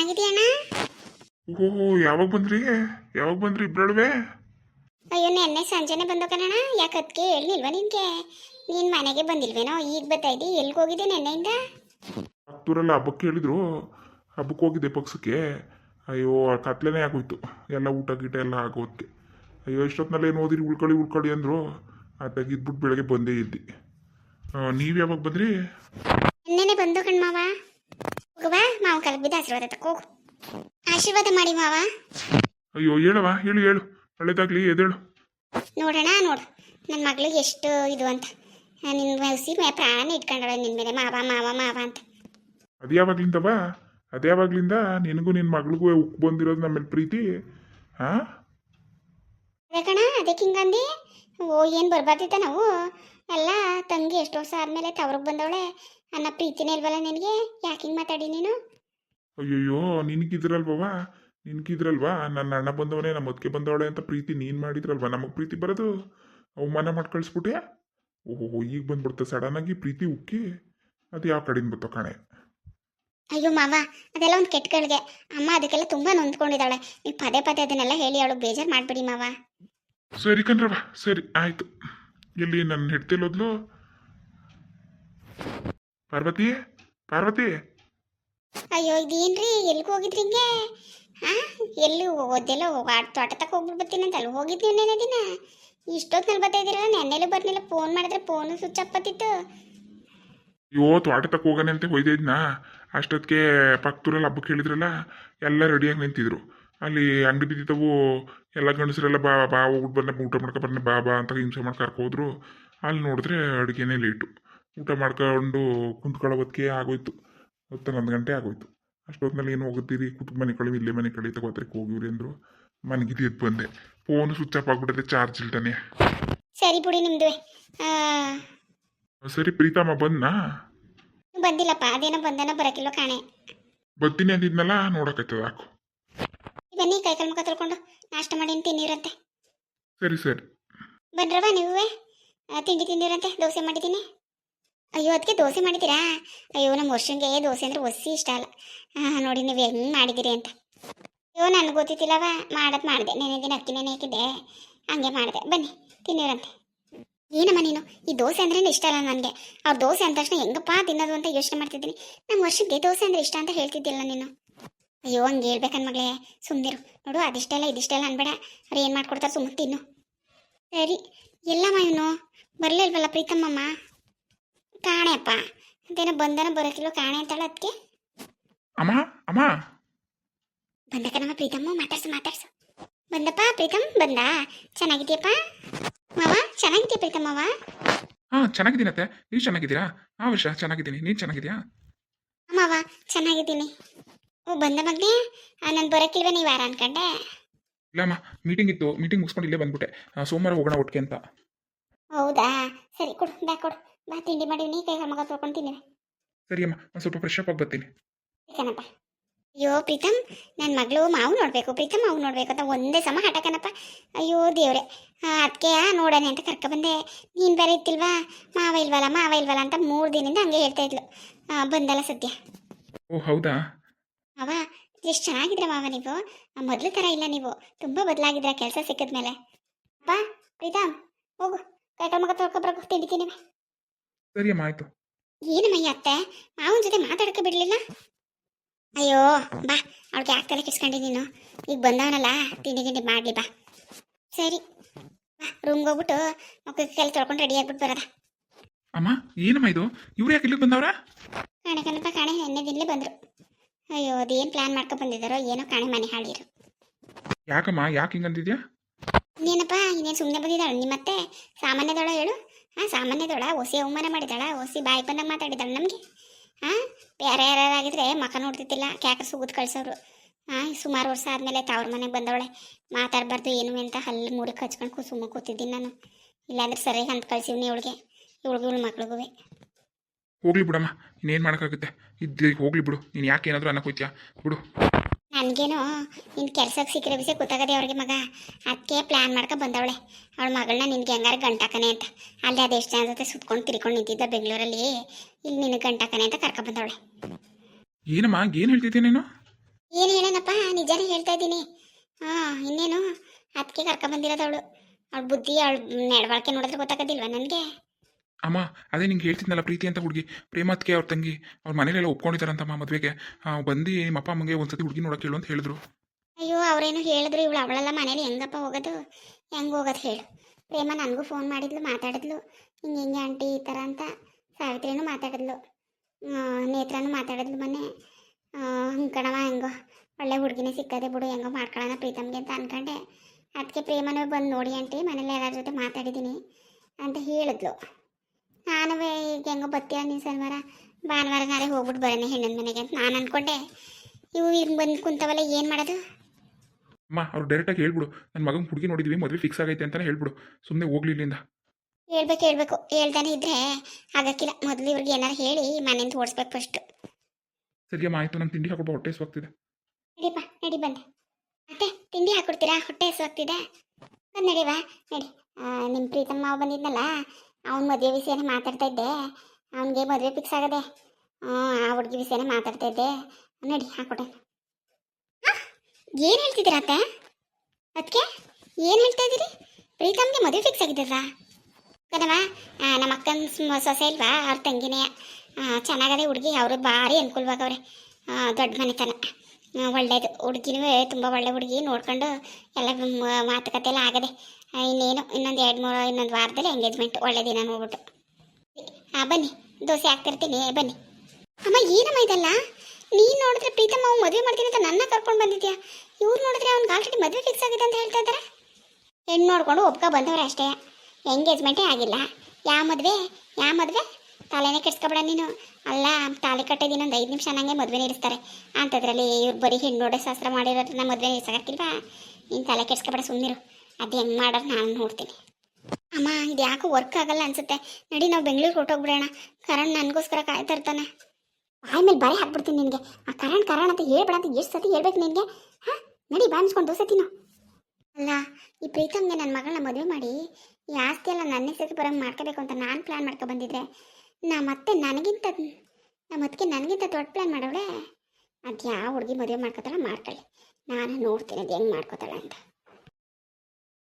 ಅಣ್ಣ ಓಹೋ ಯಾವಾಗ ಬಂದ್ರಿ? ಯಾವಾಗ ಬಂದ್ರಿ ಇಬ್ರಳುವೆ ಅಯ್ಯೋ ನೆನ್ನೆ ಸಂಜೆನೆ ಬಂದು ಕಣಣ್ಣ ಯಾಕೆ ಅದಕ್ಕೆ ಹೇಳಿಲ್ವಾ ನಿನ್ಗೆ? ನೀನು ಮನೆಗೆ ಬಂದಿಲ್ವೇನೋ? ಈಗ ಬರ್ತಾ ಇದ್ದಿ. ಎಲ್ಲಿಗೆ ಹೋಗಿದ್ದೆ ನೆನ್ನೆಯಿಂದ? ಹತ್ತೂರಲ್ಲಿ ಹಬ್ಬಕ್ಕೆ ಹೇಳಿದ್ರು ಹಬ್ಬಕ್ಕೆ ಹೋಗಿದ್ದೆ ಪಕ್ಷಕ್ಕೆ. ಅಯ್ಯೋ ಕತ್ಲೆನೇ ಆಗೋಯ್ತು. ಎಲ್ಲ ಊಟ ಗೀಟ ಎಲ್ಲ ಆಗೋದಕ್ಕೆ ಅಯ್ಯೋ ಇಷ್ಟೊತ್ತಿನಲ್ಲಿ ಏನು ಓದಿರಿ? ಉಳ್ಕೊಳ್ಳಿ ಉಳ್ಕೊಳ್ಳಿ ಅಂದರು. ಆ ತೆಗಿದ್ಬಿಟ್ಟು ಬೆಳಗ್ಗೆ ಬಂದೇ ಇದ್ದಿ. ನೀವು ಯಾವಾಗ ಬಂದ್ರಿ ನೆನ್ನೆನೆ ಬಂದು ಕಣ್ ಮಾವ ಹೋಗುವ ಬಿದ್ದು ಆಶೀರ್ವಾದ ತಕೋ. ಆಶೀರ್ವಾದ ಮಾಡಿ ಮಾವ. ಅಯ್ಯೋ ಹೇಳವ ಹೇಳು ಹೇಳು. ಒಳ್ಳೇದಾಗ್ಲಿ ಎದೇಳು ನೋಡೋಣ ನೋಡು. ನನ್ನ ಮಗಳಿಗೆ ಎಷ್ಟು ಇದು ಅಂತ. ನಿನ್ನ ಮೌಸಿ ಮೇ ಪ್ರಾಣ ಇಟ್ಕೊಂಡಳ ನಿನ್ನ ಮೇಲೆ. ಮಾವ ಮಾವ ಮಾವ ಅಂತ. ಅದು ಯಾವಾಗ್ಲಿಂದವ ಅದು ಯಾವಾಗ್ಲಿಂದ? ನಿನಗೂ ನಿನ್ನ ಮಗಳಿಗೂ ಉಕ್ ಬಂದಿರೋದು ನಮ್ಮಲ್ಲಿ ಪ್ರೀತಿ. ಹಾಂ ಅದೇ ಕಣ ಅದಕ್ಕೆ ಹಿಂಗಂದಿ ಓ ಏನು ಬರ್ಬಾರ್ದಿತ್ತ ನಾವು? ಅಲ್ಲ ತಂಗಿ ಎಷ್ಟು ವರ್ಷ ಆದಮೇಲೆ ತವ್ರಿಗೆ ಬಂದವಳೆ. ಅನ್ನೋ ಪ್ರೀತಿನೇ ಇಲ್ವಲ್ಲ ನಿನಗೆ? ಯಾಕೆ ಹಿಂಗೆ ಮಾತಾಡಿ ನೀನು? ಅಯ್ಯಯ್ಯೋ ನಿನಗಿದ್ರಲ್ವವಾ ನಿನಗಿದ್ರಲ್ವಾ ನನ್ನ ಅಣ್ಣ ಬಂದವನೇ ನಮ್ಮ ಅದಕ್ಕೆ ಬಂದವಳೆ ಅಂತ ಪ್ರೀತಿ ನೀನು ಮಾಡಿದ್ರಲ್ವಾ? ನಮಗೆ ಪ್ರೀತಿ ಬರೋದು? ಅವಮಾನ ಮಾಡಿ ಕಳಿಸ್ಬಿಟ್ಟೆ ಓಹೋ ಈಗ ಬಂದ್ಬಿಡ್ತ ಸಡನ್ನಾಗಿ ಪ್ರೀತಿ ಉಕ್ಕಿ. ಅದು ಯಾವ ಕಡೆಯಿಂದ ಬರ್ತೋ ಕಣೆ? ಅಯ್ಯೋ ಮಾವ ಅದೆಲ್ಲ ಒಂದು ಕೆಟ್ಟಗಳಿಗೆ ಅಮ್ಮ ಅದಕ್ಕೆಲ್ಲ ತುಂಬ ನೊಂದ್ಕೊಂಡಿದ್ದಾಳೆ. ನೀವು ಪದೇ ಪದೇ ಅದನ್ನೆಲ್ಲ ಹೇಳಿ ಅವಳು ಬೇಜಾರು ಮಾಡ್ಬಿಡಿ ಮಾವ. ಸರಿ ಕಣ್ರವ ಸರಿ ಆಯಿತು. ಇಲ್ಲಿ ನನ್ನ ಹೆಡ್ತಿಲ್ಲೋದ್ಲು ಪಾರ್ವತಿ ಪಾರ್ವತಿ? ಅಯ್ಯೋ, ಇದೇನ್ರಿ? ಎಲ್ಲಿಗೆ ಹೋಗಿದ್ರಿ ಹಿಂಗೆ? ಹಾ ಎಲ್ಲಿ ಓದ್ದೆಲ್ಲ ಆಟ ತೋಟ ತಕ್ಕ ಹೋಗ್ಬಿಟ್ಟು ಅಂತ ಅಲ್ಲಿ ಹೋಗಿದ್ವಿ ನೆನೆ ದಿನ? ಇಷ್ಟೊತ್ತಿನಲ್ಲಿ ನಲ್ಲಿ ಇದ್ದೀರಲ್ಲ ನೆನ್ನೆಲ್ಲೂ ಬರ್ಲಿಲ್ಲ, ಫೋನ್ ಮಾಡಿದ್ರೆ ಫೋನು ಸ್ವಿಚ್ ಅಪ್ ಬತ್ತಿತ್ತು ಅಯ್ಯೋ ತೋಟ ತಕ್ಕ ಹೋಗೋಣ ಅಂತ ಹೋಯ್ದಿದ್ನ ಅಷ್ಟೊತ್ತಿಗೆ ಪಕ್ಕದೂರಲ್ಲಿ ಹಬ್ಬಕ್ಕೆ ಹೇಳಿದ್ರಲ್ಲ, ಎಲ್ಲ ರೆಡಿಯಾಗಿ ನಿಂತಿದ್ರು. ಅಲ್ಲಿ ಅಂಗಡಿ ಬಿದ್ದಿದ್ದವು ಎಲ್ಲ ಗಂಡಸರೆಲ್ಲ ಬಾ ಬಾ ಹೋಗ್ಬಿಟ್ಟು ಬರ್ನ ಊಟ ಮಾಡ್ಕೊ ಬರ್ನ ಬಾ ಬಾ ಅಂತ ಹಿಂಸೆ ಮಾಡಿ ಕರ್ಕೋದ್ರು ಅಲ್ಲಿ ನೋಡಿದ್ರೆ ಅಡುಗೆನೇ ಲೇಟು ಊಟ ಮಾಡ್ಕೊಂಡು ಕುಂತ್ಕೊಳ್ಳೋ ಹೊತ್ತಿಗೆ ಆಗೋಯ್ತು. ಹನ್ನೊಂದು ಗಂಟೆ ಆಗೋಯ್ತು. ಅಷ್ಟೊತ್ತಿನಲ್ಲಿ ಏನು ಹೋಗುತ್ತೀರಿ? ಕೂತು ಮನೆ ಕಳಿವಿ ಇಲ್ಲೇ ಮನೆ ಕಳಿ ತಗೋತ್ರಿಗೆ ಹೋಗಿವ್ರಿ ಅಂದರು. ಮನೆಗೆ ಎದ್ದು ಬಂದೆ. ಫೋನ್ ಸ್ವಿಚ್ ಆಫ್ ಆಗ್ಬಿಟ್ಟಿದೆ ಚಾರ್ಜ್ ಇಲ್ದಾನೆ ಸರಿ ಬಿಡಿ ನಿಮ್ದು ಸರಿ ಪ್ರೀತಮ್ಮ ಬಂದ್ನಾ? ಬಂದಿಲ್ಲಪ್ಪ. ಅದೇನೋ ಬಂದನ ಬರಕಿಲ್ಲ ಕಾಣೆ. ಬರ್ತೀನಿ ಅಂದಿದ್ನಲ್ಲ ನೋಡಕತ್ತದ ಹಾಕು. ಬನ್ನಿ ಕೈ ಕಾಲು ಮುಖ ತೊಳ್ಕೊಂಡು ನಾಷ್ಟ ಮಾಡಿ ತಿನ್ನಿರಂತೆ. ಸರಿ ಸರಿ. ಬನ್ರವ ನೀವೇ ತಿಂಡಿ ತಿಂದಿರಂತೆ ದೋಸೆ ಮಾಡಿದ್ದೀನಿ. ಅಯ್ಯೋ ಅದಕ್ಕೆ ದೋಸೆ ಮಾಡಿದ್ದೀರಾ? ಅಯ್ಯೋ, ನಮ್ಮ ವರ್ಷಂಗೆ ದೋಸೆ ಅಂದ್ರೆ ಒಸಿ ಇಷ್ಟ ಅಲ್ಲ. ಹಾಂ ನೋಡಿ ನೀವು ಹೆಂಗೆ ಮಾಡಿದ್ದೀರಿ ಅಂತ. ಅಯ್ಯೋ, ನನಗೆ ಗೊತ್ತಿತ್ತಿಲ್ಲವ ಮಾಡೋದು ಮಾಡಿದೆ. ನೆನೆ ದಿನ ಅಕ್ಕಿ ನೆನೆ ಹಾಕಿದ್ದೆ. ಹಂಗೆ ಮಾಡಿದೆ. ಬನ್ನಿ ತಿನ್ನಿರಂತೆ ಏನಮ್ಮ ನೀನು? ಈ ದೋಸೆ ಅಂದ್ರೆ ಇಷ್ಟ ಅಲ್ಲ ನನಗೆ. ಅವ್ರ ದೋಸೆ ಅಂದ ತಕ್ಷಣ ಹೆಂಗಪ್ಪ ತಿನ್ನೋದು ಅಂತ ಯೋಚನೆ ಮಾಡ್ತಿದ್ದೀನಿ. ನಮ್ಮ ವರ್ಷಕ್ಕೆ ದೋಸೆ ಅಂದ್ರೆ ಇಷ್ಟ ಅಂತ ಹೇಳ್ತಿದ್ದಿಲ್ಲ ನೀನು. ಅಯ್ಯೋ, ಹಂಗೆ ಹೇಳ್ಬೇಕನ್ ಮಗಳೇ. ಸುಮ್ಮನಿರು ನೋಡು, ಅದಿಷ್ಟೆಲ್ಲ, ಇದಿಷ್ಟೆಲ್ಲ ಅನ್ಬೇಡ. ಅವ್ರು ಏನು ಮಾಡ್ಕೊಡ್ತಾರೆ ಸುಮ್ಮನೆ ತಿನ್ನು. ಸರಿ. ಎಲ್ಲಮ್ಮ ಇವನು? ಬರಲಿಲ್ವಲ್ಲ ಪ್ರೀತಮ್ಮಮ್ಮ? ಕಾಣೆಪ್ಪ ಅದೇನೋ ಬಂದನ ಬರೋಕಿಲ್ಲ ಕಾಣೆ ಅಂತಾಳ ಅದಕ್ಕೆ ಅಮ್ಮ ಅಮ್ಮ. ಬಂದ ಕಣಮ್ಮ ಪ್ರೀತಮ್ಮ ಮಾತಾಡ್ಸು ಮಾತಾಡ್ಸು. ಬಂದಪ್ಪ ಪ್ರೀತಮ್ ಬಂದ? ಚೆನ್ನಾಗಿದ್ಯಪ್ಪ? ಮಾವ ಚೆನ್ನಾಗಿದ್ಯಾ ಪ್ರೀತಮ್ಮವ ಹಾಂ ಚೆನ್ನಾಗಿದ್ದೀನತ್ತೆ ನೀವು ಚೆನ್ನಾಗಿದ್ದೀರಾ? ಹಾಂ ವರ್ಷ ಚೆನ್ನಾಗಿದ್ದೀನಿ. ನೀನು ಚೆನ್ನಾಗಿದ್ಯಾ ಮಾವ ಚೆನ್ನಾಗಿದ್ದೀನಿ. ಓ ಬಂದ ಮಗನೇ? ನಾನು ಬರೋಕಿಲ್ವ ನೀವು ಯಾರ ಅನ್ಕಂಡೆ? ಇಲ್ಲಮ್ಮ ಮೀಟಿಂಗ್ ಇತ್ತು. ಮೀಟಿಂಗ್ ಮುಗಿಸ್ಕೊಂಡು ಇಲ್ಲೇ ಬಂದ್ಬಿಟ್ಟೆ. ಆ, ಸೋಮವಾರ ಹೋಗೋಣ ಒಟ್ಟಿಗೆ ಅಂತ. ಹೌದಾ? ಸರಿ ಕೊಡು ಬ್ಯಾಕ್ ಕೊಡು. ಬಾ ತಿಂಡಿ ಮಾಡಿ ನೀ ಕೈ ಮಗ ತೊಳ್ಕೊಂಡು ತಿನ್ನಿ ಸರಿ ಅಮ್ಮ ಒಂದು ಸ್ವಲ್ಪ ಫ್ರೆಶ್ ಅಪ್ ಆಗಿ ಬರ್ತೀನಿ. ಕಣಪ್ಪ ಅಯ್ಯೋ ಪ್ರೀತಮ್ ನನ್ನ ಮಗಳು ಮಾವು ನೋಡಬೇಕು ಪ್ರೀತಮ್ ಮಾವು ನೋಡಬೇಕು ಅಂತ ಒಂದೇ ಸಮ ಹಠ ಕಣಪ್ಪ. ಅಯ್ಯೋ ದೇವ್ರೆ. ಅದಕ್ಕೆ ನೋಡೋಣ ಅಂತ ಕರ್ಕೊ ಬಂದೆ. ನೀನು ಬೇರೆ ಇತ್ತಿಲ್ವಾ ಮಾವ ಇಲ್ವಲ್ಲ ಮಾವ ಇಲ್ವಲ್ಲ ಅಂತ ಮೂರು ದಿನದಿಂದ ಹಂಗೆ ಹೇಳ್ತಾ ಇದ್ಲು. ಬಂದಲ್ಲ ಸದ್ಯ. ಓ ಹೌದಾ? ಅವ ಎಷ್ಟು ಚೆನ್ನಾಗಿದ್ರೆ ಮಾವ ನೀವು. ಮೊದಲು ಥರ ಇಲ್ಲ ನೀವು. ತುಂಬ ಬದಲಾಗಿದ್ರ ಕೆಲಸ ಸಿಕ್ಕಿದ್ಮೇಲೆ. ಅಪ್ಪ ಪ್ರೀತಮ್ ಹೋಗು. ಕೈ ಮಗ ತೊಳ್ಕೊಬ್ರಗು ತಿಂಡಿ ತಿನ್ನಿವೆ ಸರಿ ಅಮ್ಮ ಏನು ಏನಮ್ಮ ಅತ್ತೆ? ಮಾವನ ಜೊತೆ ಮಾತಾಡಕ್ಕೆ ಬಿಡ್ಲಿಲ್ಲ? ಅಯ್ಯೋ ಬಾ ಅವ್ಳಿಗೆ ಯಾಕೆ ತಲೆ ಕೆಡ್ಸ್ಕೊಂಡಿ ನೀನು? ಈಗ ಬಂದವನಲ್ಲ ತಿಂಡಿ ತಿಂಡಿ ಮಾಡ್ಲಿ ಬಾ. ಸರಿ ಬಾ ರೂಮ್ಗೆ ಹೋಗ್ಬಿಟ್ಟು ಮಕ್ಕಳ ಕೈಲಿ ತೊಳ್ಕೊಂಡು ರೆಡಿ ಆಗ್ಬಿಟ್ಟು ಬರೋದ. ಅಮ್ಮ ಏನಮ್ಮ ಇದು? ಇವ್ರು ಯಾಕೆ ಇಲ್ಲಿಗೆ ಬಂದವ್ರ? ಕಾಣೆ ಕಣಪ್ಪ ಕಾಣೆ ಎಣ್ಣೆ ದಿನಲೇ ಬಂದರು. ಅಯ್ಯೋ ಅದೇನು ಪ್ಲಾನ್ ಮಾಡ್ಕೊಂಡು ಬಂದಿದ್ದಾರೋ ಏನೋ ಕಾಣೆ ಮನೆ ಹಾಳಿರು ಯಾಕಮ್ಮ ಯಾಕೆ ಹಿಂಗೆ ಅಂದಿದ್ಯಾ? ಇನ್ನೇನಪ್ಪ ಇನ್ನೇನು ಸುಮ್ಮನೆ ಬಂದಿದ್ದಾಳೆ? ನಿಮ್ಮತ್ತೆ ಸಾಮಾನ್ಯದೊಳ ಹೇಳು? ಹಾಂ, ಸಾಮಾನ್ಯದೊಳ ಒಸಿ ಅವಮಾನ ಮಾಡಿದಾಳ ಒಸಿ ಬಾಯಿ ಬಂದಾಗ ಮಾತಾಡಿದಾಳೆ ನಮಗೆ. ಹಾಂ, ಬೇರೆ ಯಾರಾಗಿದ್ರೆ ಮಕ ನೋಡ್ತಿದ್ದಿಲ್ಲ, ಕ್ಯಾಕ ಸುಗುದ್ ಕಳ್ಸೋರು. ಹಾಂ ಸುಮಾರು ವರ್ಷ ಆದಮೇಲೆ ತವ್ರ ಮನೆಗೆ ಬಂದವಳೆ. ಮಾತಾಡಬಾರ್ದು ಏನು ಅಂತ ಹಲ್ಲು ಮೂಡಿ ಹಚ್ಕೊಂಡು ಕುಸುಮ ಕೂತಿದ್ದೀನಿ ನಾನು. ಇಲ್ಲಾಂದ್ರೆ ಸರಿಯಾಗಿ ಅಂತ ಕಳ್ಸಿವ್ನಿ ಇವಳಿಗೆ. ಇವ್ಳು ಇವಳು ಮಕ್ಳಿಗೂ ಹೋಗ್ಲಿ ಬಿಡಮ್ಮ, ಇನ್ನೇನು ಮಾಡೋಕ್ಕಾಗುತ್ತೆ? ಇದ್ದು ಹೋಗ್ಲಿ ಬಿಡು, ನೀನು ಯಾಕೆ ಏನಾದರೂ ಅನ್ನಕ್ಕೆ ಹೋಯ್ತೀಯಾ? ಬಿಡು. ನನಗೇನು ನಿನ್ನ ಕೆಲ್ಸಕ್ಕೆ ಸಿಕ್ಕರೆ ಬಿಸಿ ಗೊತ್ತಾಗದೆ ಅವ್ರಿಗೆ ಮಗ. ಅದಕ್ಕೆ ಪ್ಲ್ಯಾನ್ ಮಾಡ್ಕೊ ಬಂದವಳೆ. ಅವಳ ಮಗಳನ್ನ ನಿನ್ಗೆ ಹೆಂಗಾರು ಗಂಟಾಕನೆ ಅಂತ. ಅಲ್ಲಿ ಅದೆಷ್ಟು ಜನ ಜೊತೆ ಸುತ್ಕೊಂಡು ತಿರ್ಕೊಂಡು ನಿಂತಿದ್ದ ಬೆಂಗಳೂರಲ್ಲಿ ಇಲ್ಲಿ ನಿನಗೆ ಗಂಟಾಕನೆ ಅಂತ ಕರ್ಕೊ ಬಂದವಳೆ. ಏನಮ್ಮ ಏನು ಹೇಳ್ತಿದ್ದೆ ನೀನು? ಏನು ಹೇಳೋಣಪ್ಪ ನಿಜಾನೇ ಹೇಳ್ತಾ ಇದ್ದೀನಿ. ಹಾಂ ಇನ್ನೇನು? ಅದಕ್ಕೆ ಕರ್ಕೊಂಬಂದಿರೋದು ಅವಳು. ಅವಳ ಬುದ್ಧಿ ಅವಳು ನಡವಳಿಕೆ ನೋಡಿದ್ರೆ ಗೊತ್ತಾಗೋದಿಲ್ವಾ ನನಗೆ? ಅಮ್ಮ, ಅದೇ ನಿಂಗೆ ಹೇಳ್ತಿದ್ನಲ್ಲ ಪ್ರೀತಿ ಅಂತ ಹುಡುಗಿ. ಪ್ರೇಮತ್ಗೆ ಅವ್ರ ತಂಗಿ. ಅವ್ರ ಮನೇಲೆಲ್ಲ ಒಪ್ಕೊಂಡಿದ್ದಾರಂತಮ್ಮ ಮದುವೆಗೆ. ಬಂದು ನಿಮ್ಮ ಅಪ್ಪ ಅಮ್ಮಂಗೆ ಒಂದ್ಸತಿ ಹುಡುಗಿ ನೋಡಕ್ಕೆ ಹೇಳು ಅಂತ ಹೇಳಿದ್ರು. ಅಯ್ಯೋ, ಅವ್ರೇನು ಹೇಳಿದ್ರು. ಇವಳು ಅವಳೆಲ್ಲ ಮನೇಲಿ. ಹೆಂಗಪ್ಪ ಹೋಗೋದು? ಹೆಂಗೆ ಹೋಗೋದು ಹೇಳು. ಪ್ರೇಮ ನನಗೂ ಫೋನ್ ಮಾಡಿದ್ಲು, ಮಾತಾಡಿದ್ಲು. ಹಿಂಗೆ ಹಿಂಗೆ ಆಂಟಿ ಈ ಥರ ಅಂತ ಸಾವಿತ್ರಿನೂ ಮಾತಾಡಿದ್ಲು. ನೇತ್ರನೂ ಮಾತಾಡಿದ್ಲು ಮೊನ್ನೆ. ಹಿಂಗೆ ಕಣವ ಹೆಂಗೋ? ಒಳ್ಳೆ ಹುಡುಗಿನೇ ಸಿಕ್ಕದೆ ಬಿಡು, ಹೆಂಗೋ ಮಾಡ್ಕೊಳ್ಳೋಣ ಪ್ರೀತಮ್ಗೆ ಅಂತ ಅನ್ಕೊಂಡೆ. ಅದಕ್ಕೆ ಪ್ರೇಮನೂ ಬಂದು ನೋಡಿ ಆಂಟಿ, ಮನೇಲಿ ಎಲ್ಲರ ಜೊತೆ ಮಾತಾಡಿದ್ದೀನಿ ಅಂತ ಹೇಳಿದ್ಲು. ನಾನು ಈಗ ಹೆಂಗೋ ಬತ್ತೀಯ ನೀನು ಶನಿವಾರ ಭಾನುವಾರ ನಾಳೆ ಹೋಗ್ಬಿಟ್ಟು ಬರೋಣ ಹೆಣ್ಣಿನ ಮನೆಗೆ ಅಂತ ನಾನು ಅಂದ್ಕೊಂಡೆ ಇವು ಹಿಂಗೆ ಬಂದು ಕುಂತವಲ್ಲ ಏನು ಮಾಡೋದು? ಅಮ್ಮ ಅವ್ರು ಡೈರೆಕ್ಟಾಗಿ ಹೇಳ್ಬಿಡು. ನನ್ನ ಮಗನ ಹುಡುಗಿ ನೋಡಿದ್ವಿ ಮದುವೆ ಫಿಕ್ಸ್ ಆಗೈತೆ ಅಂತಲೇ ಹೇಳ್ಬಿಡು. ಸುಮ್ಮನೆ ಹೋಗ್ಲಿ ಇಲ್ಲಿಂದ. ಹೇಳ್ಬೇಕು ಹೇಳ್ಬೇಕು. ಹೇಳ್ತಾನೆ ಇದ್ರೆ ಆಗಕ್ಕಿಲ್ಲ. ಮೊದಲು ಇವ್ರಿಗೆ ಏನಾರು ಹೇಳಿ ಮನೆಯಿಂದ ಓಡಿಸ್ಬೇಕು ಫಸ್ಟು ಸರಿಯಮ್ಮ ಆಯಿತು. ನಾನು ತಿಂಡಿ ಹಾಕೊಬ್ಬ ಹೊಟ್ಟೆ ಹೋಗ್ತಿದೆ ನಡಿಪ್ಪ ನಡಿ ಬಂದೆ. ಮತ್ತೆ ತಿಂಡಿ ಹಾಕೊಡ್ತೀರಾ? ಹೊಟ್ಟೆ ಹಸುವಾಗ್ತಿದೆ ಬಂದು ನಡಿವಾ? ನಡಿ. ನಿಮ್ಮ ಪ್ರೀತಮ್ಮ ಬಂದಿದ್ನಲ್ಲ ಅವ್ನ ಮದುವೆ ವಿಷಯನ ಮಾತಾಡ್ತಾ ಇದ್ದೆ. ಅವನಿಗೆ ಮದುವೆ ಫಿಕ್ಸ್ ಆಗದೆ. ಆ ಹುಡುಗಿ ವಿಷಯನೇ ಮಾತಾಡ್ತಾ ಇದ್ದೆ. ನಡಿ, ಹಾಕೊಟ್ಟೆ. ಏನು ಹೇಳ್ತಿದ್ದೀರಾ ಅತ್ತೆ? ಅದಕ್ಕೆ ಏನು ಹೇಳ್ತಾ ಇದ್ದೀರಿ? ಪ್ರೀತಮ್ಗೆ ಮದುವೆ ಫಿಕ್ಸ್ ಆಗಿದ್ದಲ್ಲ ಕಣವ ನಮ್ಮ ಅಕ್ಕನ ಸೊಸೆ ಇಲ್ವಾ? ಅವ್ರ ತಂಗಿನೇ. ಚೆನ್ನಾಗದೆ ಹುಡುಗಿ, ಅವರು ಭಾರಿ ಅನುಕೂಲವಾಗವ್ರೆ ದೊಡ್ಡ ಮನೆತನ ಒಳ್ಳೇದು. ಹುಡುಗಿನೂ, ತುಂಬ ಒಳ್ಳೆ ಹುಡುಗಿ. ನೋಡ್ಕೊಂಡು ಎಲ್ಲ ಮಾತುಕತೆ ಎಲ್ಲ ಆಗದೆ. ಇನ್ನೇನು, ಇನ್ನೊಂದು ಎರಡು ಮೂರು, ಇನ್ನೊಂದು ವಾರದಲ್ಲಿ ಎಂಗೇಜ್ಮೆಂಟ್ ಒಳ್ಳೆ ದಿನ ನೋಡ್ಬಿಟ್ಟು ಹಾಂ ಬನ್ನಿ, ದೋಸೆ ಹಾಕ್ತಿರ್ತೀನಿ ಬನ್ನಿ. ಅಮ್ಮ, ಏನಮ್ಮ ಇದಲ್ಲ? ನೀನು ನೋಡಿದ್ರೆ ಪ್ರೀತಮ್ಮ, ಅವ್ನು ಮದುವೆ ಮಾಡ್ತೀನಿ ಅಂತ ನನ್ನ ಕರ್ಕೊಂಡು ಬಂದಿದ್ಯಾ? ಇವ್ರು ನೋಡಿದ್ರೆ ಅವ್ನಿಗೆ ಆಲ್ರೆಡಿ ಮದುವೆ ಫಿಕ್ಸ್ ಆಗಿದೆ ಅಂತ ಹೇಳ್ತಾ ಇದ್ದಾರೆ ಹೆಣ್ಣು ನೋಡಿಕೊಂಡು ಒಪ್ಕೊ ಬಂದವ್ರೆ ಅಷ್ಟೇ. ಎಂಗೇಜ್ಮೆಂಟೇ ಆಗಿಲ್ಲ. ಯಾವ ಮದುವೆ? ಯಾವ ಮದುವೆ? ತಲೆನೇ ಕೆಡ್ಸ್ಕೊಬೇಡ ನೀನು. ಅಲ್ಲ, ತಾಳಿ ಕಟ್ಟಿದ್ದೀನಿ ಒಂದು ಐದು ನಿಮಿಷ ನನಗೆ ಮದುವೆ ಇರಿಸ್ತಾರೆ ಅಂಥದ್ರಲ್ಲಿ ಇವ್ರು ಬರೀ ಹೆಣ್ಣು ನೋಡೋ ಶಾಸ್ತ್ರ ಮಾಡಿರೋದ್ರಿಂದ ಮದುವೆ ಇರಿಸಕ್ಕಿಲ್ವಾ ನೀನು ತಲೆ ಕೆಡ್ಸ್ಕೊಬೇಡ ಸುಮ್ಮನಿರು ಅದು ಹೆಂಗೆ ಮಾಡೋದು ನಾನು ನೋಡ್ತೀನಿ. ಅಮ್ಮ, ಇದು ಯಾಕೋ ವರ್ಕ್ ಆಗಲ್ಲ ಅನ್ಸುತ್ತೆ. ನಡಿ, ನಾವು ಬೆಂಗಳೂರಿಗೆ ಹೊರಟೋಗ್ಬಿಡೋಣ. ಕರಣ್ ನನಗೋಸ್ಕರ ಕಾಯ್ತಾ ಇರ್ತಾನೆ. ಬಾಯಿ ಮೇಲೆ ಬರೆ ಹಾಕ್ಬಿಡ್ತೀನಿ ನಿನಗೆ. ಆ ಕರಣ್ ಕರಣ್ ಅಂತ ಹೇಳ್ಬೇಡ ಅಂತ ಎಷ್ಟು ಸತಿ ಹೇಳ್ಬೇಕು ನಿನಗೆ? ಹಾಂ? ನಡಿ ಬಾಯಿ ದೋಸೆ ತಿನ್ನು. ಅಲ್ಲ, ಈ ಪ್ರೀತಮ್ಗೆ ನನ್ನ ಮಗಳನ್ನ ಮದುವೆ ಮಾಡಿ, ಈ ಆಸ್ತಿ ಎಲ್ಲ ನನ್ನ ಹೆಸರಿಗೆ ಬರೋಂಗೆ ಮಾಡ್ಕೋಬೇಕು ಅಂತ ನಾನು ಪ್ಲ್ಯಾನ್ ಮಾಡ್ಕೊ ಬಂದಿದ್ದೆ ನಾ ಮತ್ತೆ ನನಗಿಂತ ನಮ್ಮ ಅದಕ್ಕೆ ನನಗಿಂತ ದೊಡ್ಡ ಪ್ಲ್ಯಾನ್ ಮಾಡೋಳೆ ಅದು ಯಾವ ಹುಡುಗಿ ಮದುವೆ ಮಾಡ್ಕೋತಾಳೆ ಮಾಡ್ಕೊಳ್ಳಿ. ನಾನು ನೋಡ್ತೀನಿ, ಅದು ಹೆಂಗೆ ಮಾಡ್ಕೋತಾಳೆ ಅಂತ.